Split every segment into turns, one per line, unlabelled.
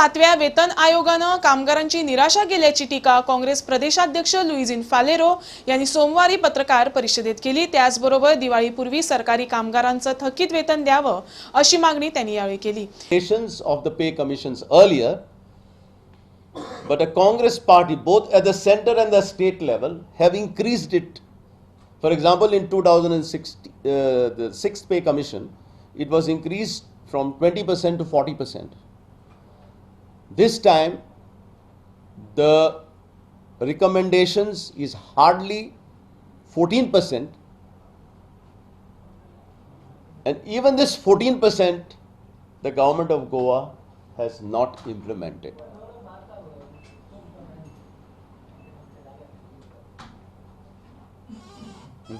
सातव्या वेतन आयोगानं कामगारांची निराशा केल्याची टीका काँग्रेस प्रदेशाध्यक्ष लुईजिन फालेरो यांनी सोमवारी पत्रकार परिषदेत केली. त्याचबरोबर दिवाळीपूर्वी सरकारी कामगारांचं थकीत वेतन द्यावं अशी मागणी त्यांनी यावेळी केली.
Of the pay commission earlier but a Congress party both at the centre and the state level have increase it for example in two thousand six pay commission it was increase from twenty percent to forty percent This time, the recommendations is hardly 14%, and even this 14%, the government of Goa has not implemented.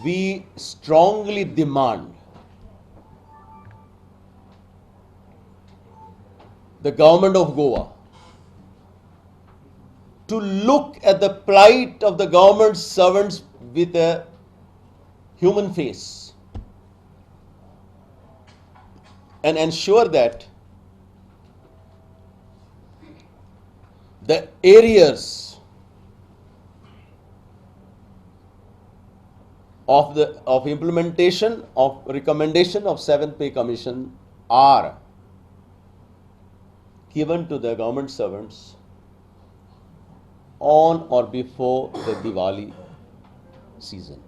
We strongly demand the government of Goa to look at the plight of the government servants with a human face and ensure that the areas of the of implementation of recommendation of seventh pay commission are given to the government servants on or before the Diwali season.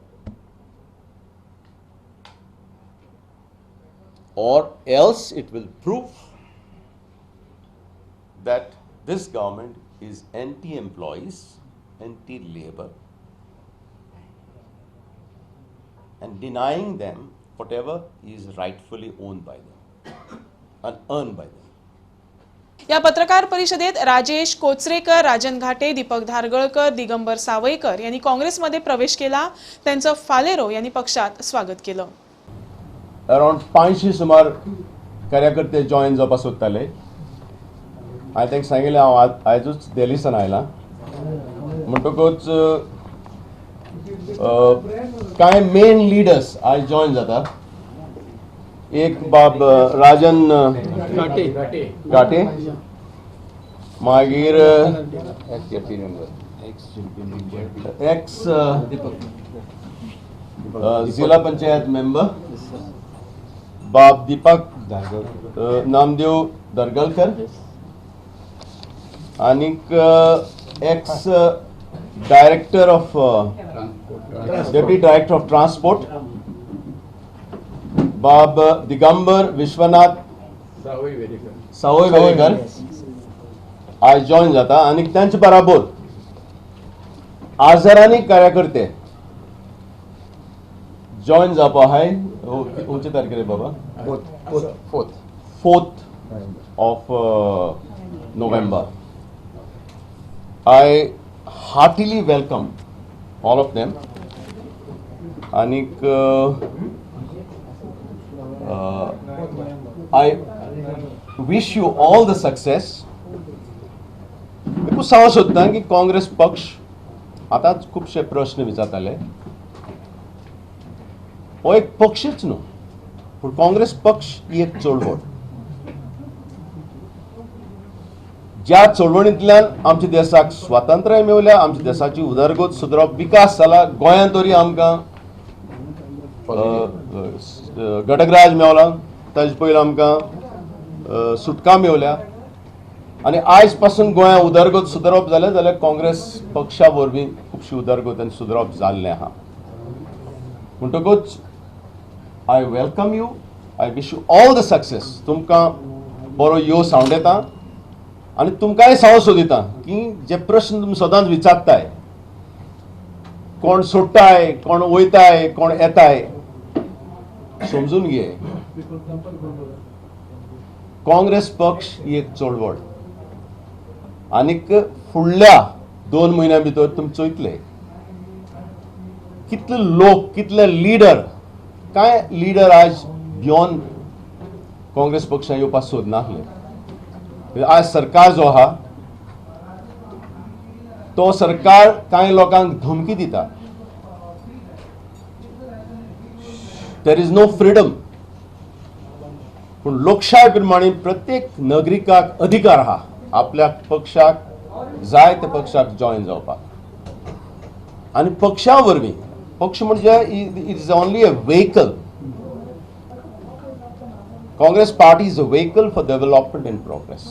Or else it will prove that this government is anti employees, anti labor, and denying them whatever is rightfully owned by them and earned by them.
या पत्रकार परिषदेत राजेश कोचरेकर राजन घाटे दीपक धारगळकर दिगंबर सावयकर यांनी काँग्रेसमध्ये प्रवेश केला. त्यांचं फालेरो यांनी पक्षात स्वागत केलं.
अराउंड पांचशी सुमार कार्यकर्ते जॉईन जवळपास सोदताले हांवें तांकां सांगिल्लें हांव आज- आयजूच दिल्लीसान आयलां म्हणटकूच कांय मेन लिडर्स आयज जॉईन जाता एक बाब राजन घाटे। मागीर एक्स जिला पंचायत मेंबर बाब दीपक नामदेव दरगलकर। आनीक ex director of deputy director of transport बाब दिगंबर विश्वनाथ. सावय वेरेकर आज जॉईन जाता. आणि त्यांचे बराबर आजारांनी कार्यकर्ते. जॉईन जावपा हाय खंयचे तारखेर रे बाबा? Fourth. Of November I heartily welcome all of them आनीक I wish you all the success एकूच सांगूंक सोदता की काँग्रेस पक्ष आतांच खुबशे प्रश्न विचारताले हो एक पक्षच न्हू पूण काँग्रेस पक्ष ही एक चळवळ ज्या चळवळींतल्यान आमच्या देशाक स्वातंत्र्य मेवल्या आमच्या देशाची उदरगत सुदरप विकास जाला गोंयांत तरी आमकां घटकराज मेवला ताजे पयलीं आमकां सुटका मेवल्या. आनी आयजपासून गोंया उदरगत सुदरप जालें जाल्यार काँग्रेस पक्षा वरवीं खुबशी उदरगत आनी सुदरप जाल्लें आहा. म्हणटकूच I welcome you I wish you all the success तुमकां बरो यो सावंड येता आनी तुमकांय सांगूं सोदिता की जे प्रश्न तुमी सदांच विचारताय कोण सोडटाय कोण वयताय कोण येताय समजून घे. काँग्रेस पक्ष ही एक चळवळ. आनीक फुडल्या दोन म्हयन्या भितर तुमी चोयतले. कितले लोक कितले लिडर कांय लिडर आज भियोन काँग्रेस पक्षान येवपाक सोदनासले? म्हणजे आज सरकार जो आहा तो सरकार कांय लोकांक धमकी दिता. देर इज नो फ्रीडम पूण लोकशाय प्रमाणे प्रत्येक नागरिकाक अधिकार आहा आपल्या पक्षाक जाय त्या पक्षाक जॉईन जावपाक. आनी पक्षा वरवीं पक्ष म्हणजे it is only a vehicle Congress party is a vehicle for development and progress